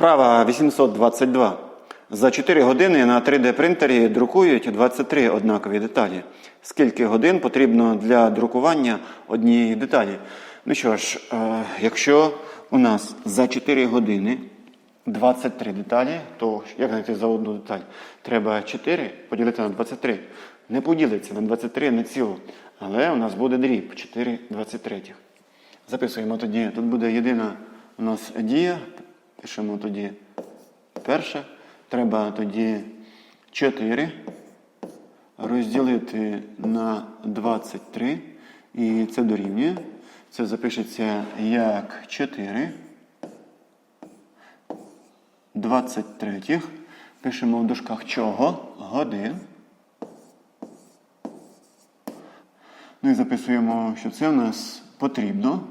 Вправа 822. За 4 години на 3D принтері друкують 23 однакові деталі. Скільки годин потрібно для друкування однієї деталі? Ну що ж, е, якщо у нас за 4 години 23 деталі, то як знайти за одну деталь? Треба 4 поділити на 23. Не поділиться на 23 не ціло. Але у нас буде дріб 4 23. Записуємо тоді. Тут буде єдина у нас дія. Пишемо тоді перше. Треба тоді 4 розділити на 23. І це дорівнює. Це запишеться як 4. 23. Пишемо в дужках чого? Годин. Ну і записуємо, що це в нас потрібно.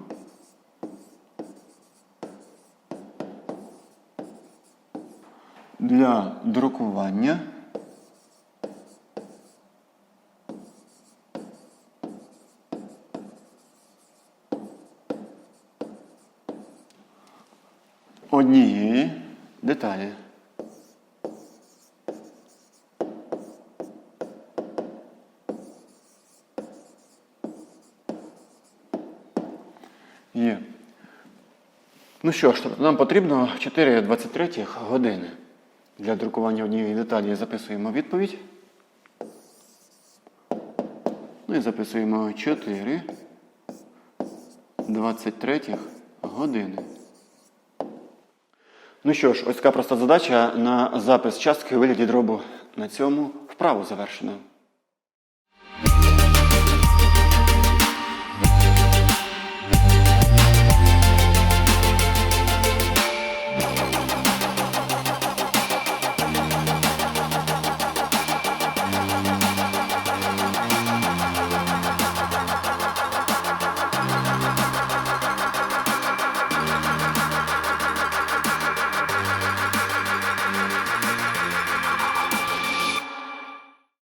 Для друкування однієї деталі. Є. Ну що ж, нам потрібно 4 23 години. Для друкування однієї деталі записуємо відповідь. Ну і записуємо 4 23 години. Ну що ж, ось така проста задача на запис частки у вигляді дробу на цьому вправу завершено.